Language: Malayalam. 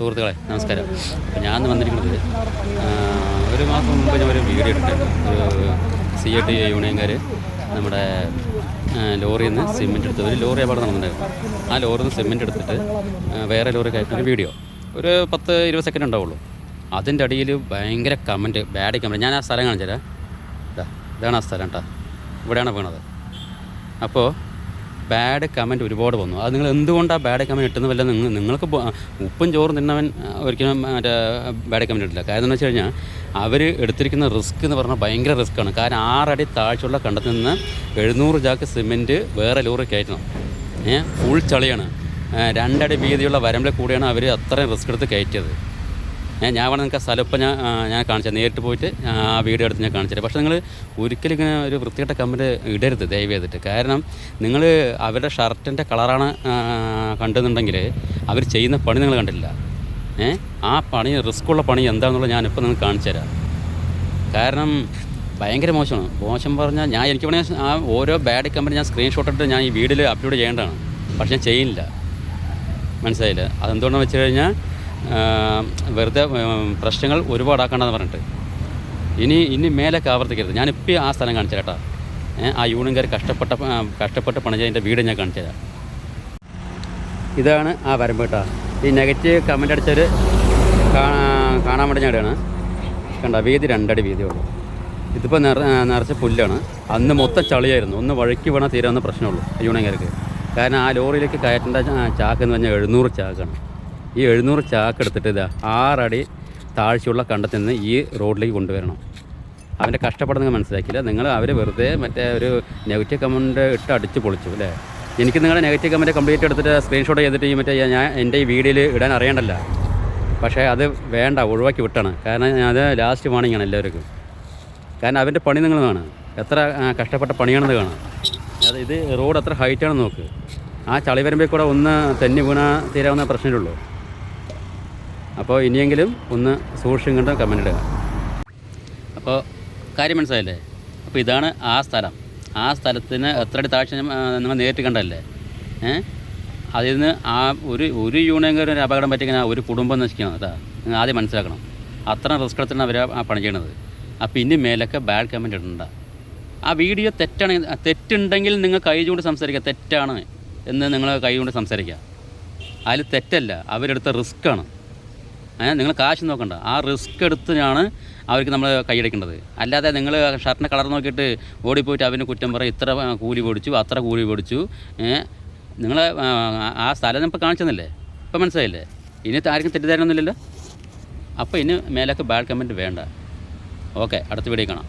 സുഹൃത്തുക്കളെ നമസ്കാരം. അപ്പോൾ ഞാൻ വന്നിരിക്കുന്നത് ഒരു മാസം മുമ്പ് ഞാൻ ഒരു വീഡിയോ എടുത്തിട്ടുണ്ട് ഒരു സി എ ടി യൂണിയൻകാർ നമ്മുടെ ലോറിയിൽ നിന്ന് സിമെന്റ് എടുത്ത് ഒരു ലോറി അപകടം നടന്നിട്ടുണ്ടായിരുന്നു. ആ ലോറിയിൽ നിന്ന് സിമെന്റ് എടുത്തിട്ട് വേറെ ലോറി കയറ്റുന്ന ഒരു വീഡിയോ. ഒരു പത്ത് ഇരുപത് സെക്കൻഡ് ഉണ്ടാവുള്ളൂ. അതിന്റെ അടിയിൽ ഭയങ്കര കമന്റ് ബാഡ് കമന്റ് ഞാൻ ആ സ്ഥലം കാണിച്ചു തരാം ഇതാ ഇതാണ് ആ സ്ഥലം കേട്ടോ. ഇവിടെയാണ് വീണത്. അപ്പോൾ ബാഡ് കമന്റ് ഒരുപാട് വന്നു. അത് നിങ്ങൾ എന്തുകൊണ്ടാണ് ബാഡ് കമന്റ് ഇട്ടുന്നത് വല്ല നിങ്ങൾ നിങ്ങൾക്ക് ഉപ്പും ചോറും തിന്നവൻ ഒരിക്കലും മറ്റേ ബാഡ് കമന്റ് ഇട്ടില്ല. കാര്യം എന്ന് വെച്ച് കഴിഞ്ഞാൽ അവർ എടുത്തിരിക്കുന്ന റിസ്ക് എന്ന് പറഞ്ഞാൽ ഭയങ്കര റിസ്ക്കാണ് കാരണം ആറടി താഴ്ചയുള്ള കണ്ടത്തിൽ നിന്ന് എഴുന്നൂറ് ചാക്ക് സിമെന്റ് വേറെ ലോറി കയറ്റണം. ഏഹ് ഫുൾ ചളിയാണ്. രണ്ടടി വീതിയുള്ള വരമ്പിൽ കൂടിയാണ് അവർ അത്രയും റിസ്ക് എടുത്ത് കയറ്റിയത്. ഞാൻ ഞാൻ വേണം നിങ്ങൾക്ക് സ്ഥലം ഇപ്പം ഞാൻ ഞാൻ കാണിച്ചത് നേരിട്ട് പോയിട്ട് ആ വീഡിയോ എടുത്ത് ഞാൻ കാണിച്ചത് പക്ഷേ നിങ്ങൾ ഒരിക്കലും ഇങ്ങനെ ഒരു വൃത്തികെട്ട കമ്പനി ഇടരുത് ദയവ് ചെയ്തിട്ട്. കാരണം നിങ്ങൾ അവരുടെ ഷർട്ടിന്റെ കളറാണ് കണ്ടെന്നുണ്ടെങ്കിൽ അവർ ചെയ്യുന്ന പണി നിങ്ങൾ കണ്ടില്ല ഏ? ആ പണി റിസ്ക് ഉള്ള പണി എന്താണെന്നുള്ളത് ഞാനിപ്പോൾ നിങ്ങൾക്ക് കാണിച്ചു തരാം കാരണം ഭയങ്കര മോശമാണ്. മോശം പറഞ്ഞാൽ ഞാൻ എനിക്ക് വേണമെങ്കിൽ ആ ഓരോ ബാഡ് കമ്പനി ഞാൻ സ്ക്രീൻഷോട്ട് എടുത്ത് ഞാൻ ഈ വീഡിയോയിൽ അപ്ലോഡ് ചെയ്യേണ്ടതാണ്. പക്ഷെ ഞാൻ ചെയ്യില്ല മനസ്സിലായില്ല? അതെന്തുകൊണ്ടെന്ന് വെച്ച് കഴിഞ്ഞാൽ വെറുതെ പ്രശ്നങ്ങൾ ഒരുപാടാക്കണ്ടെന്ന് പറഞ്ഞിട്ട്. ഇനി ഇനി മേലേക്ക് ആവർത്തിക്കരുത്. ഞാനിപ്പോൾ ആ സ്ഥലം കാണിച്ചു കേട്ടോ ആ യൂണിയൻകാർ കഷ്ടപ്പെട്ട കഷ്ടപ്പെട്ട് പണിഞ്ഞതിന്റെ വീട് ഞാൻ കാണിച്ചു തരാം ഇതാണ് ആ വരമ്പ് കേട്ടോ ഈ നെഗറ്റീവ് കമന്റ് അടിച്ചവർ കാണാൻ വേണ്ടി ഞാടാണ് കണ്ട വീതി രണ്ടടി വീതിയുള്ളൂ ഇതിപ്പോൾ നിറ നിറച്ച പുല്ലാണ്. അന്ന് മൊത്തം ചളിയായിരുന്നു. ഒന്ന് വഴുക്കി വീണാൽ തീരാവുന്ന പ്രശ്നമുള്ളൂ യൂണിയൻകാർക്ക്. കാരണം ആ ലോറിയിലേക്ക് കയറ്റേണ്ട ചാക്കെന്ന് പറഞ്ഞാൽ എഴുന്നൂറ് ചാക്കാണ്. ഈ എഴുന്നൂറ് ചാക്ക് എടുത്തിട്ട് ഇതാ ആറടി താഴ്ചയുള്ള കണ്ടത്തിൽ നിന്ന് ഈ റോഡിലേക്ക് കൊണ്ടുവരണം. അവന്റെ കഷ്ടപ്പാട് മനസ്സിലാക്കിയില്ല. നിങ്ങൾ അവർ വെറുതെ മറ്റേ ഒരു നെഗറ്റീവ് കമന്റ് ഇട്ട് അടിച്ച് പൊളിച്ചു അല്ലേ? എനിക്ക് നിങ്ങളുടെ നെഗറ്റീവ് കമന്റ് കംപ്ലീറ്റ് എടുത്തിട്ട് സ്ക്രീൻഷോട്ട് ചെയ്തിട്ട് ഈ മറ്റേ ഞാൻ എന്റെ ഈ വീഡിയോയിൽ ഇടാൻ അറിയണ്ടല്ല. പക്ഷേ അത് വേണ്ട ഒഴിവാക്കി വിട്ടാണ്. കാരണം അത് ലാസ്റ്റ് വാണിംഗ് ആണ് എല്ലാവർക്കും. കാരണം അവന്റെ പണി നിങ്ങൾ കാണുക. എത്ര കഷ്ടപ്പെട്ട പണിയാണെന്ന് കാണാം അത് ഇത് റോഡ് എത്ര ഹൈറ്റാണെന്ന് നോക്ക്. ആ ചളി വരുമ്പോൾ കൂടെ ഒന്ന് തെന്നി വീണാ തീരാവുന്ന പ്രശ്നമുള്ളൂ അപ്പോൾ ഇനിയെങ്കിലും ഒന്ന് സൂക്ഷിച്ചും കണ്ട് കമന്റ് ഇടുക. അപ്പോൾ കാര്യം മനസ്സിലായില്ലേ? അപ്പോൾ ഇതാണ് ആ സ്ഥലം. ആ സ്ഥലത്തിന് എത്ര അടി താഴ്ച നമ്മൾ നേരിട്ട് കണ്ടല്ലേ ഏ? അതിൽ നിന്ന് ആ ഒരു ഒരു യൂണിയൻകാർ ഒരു അപകടം പറ്റിക്കഴിഞ്ഞാൽ ഒരു കുടുംബം നശിക്കണം കേട്ടോ. നിങ്ങൾ ആദ്യം മനസ്സിലാക്കണം. അത്ര റിസ്ക് എടുത്തിട്ടാണ് അവർ ആ പണി ചെയ്യണത്. അപ്പോൾ ഇനി മേലൊക്കെ ബാഡ് കമന്റ് ഇടണ്ട. ആ വീഡിയോ തെറ്റാണ് തെറ്റുണ്ടെങ്കിൽ നിങ്ങൾ കൈ കൊണ്ട് സംസാരിക്കുക. തെറ്റാണ് എന്ന് നിങ്ങൾ കൈ കൊണ്ട് സംസാരിക്കുക. അതിൽ തെറ്റല്ല. അവരെടുത്ത റിസ്ക്കാണ് ഏഹ് നിങ്ങൾ കാശ് നോക്കണ്ട. ആ റിസ്ക് എടുത്തിനാണ് അവർക്ക് നമ്മൾ കൈയടിക്കേണ്ടത്. അല്ലാതെ നിങ്ങൾ ഷർട്ടിന്റെ കളർ നോക്കിയിട്ട് ഓടിപ്പോയിട്ട് അവന് കുറ്റം പറയും ഇത്ര കൂലി പൊടിച്ചു അത്ര കൂലി പൊടിച്ചു നിങ്ങൾ ആ സ്ഥലം ഇപ്പോൾ കാണിച്ചെന്നല്ലേ? ഇപ്പം മനസ്സിലായില്ലേ? ഇനി ആർക്കും തെറ്റിദ്ധാരണമൊന്നുമില്ലല്ലോ? അപ്പോൾ ഇനി മേലൊക്കെ ബാഡ് കമന്റ് വേണ്ട. ഓക്കെ അടുത്ത വീഡിയോ കാണാം.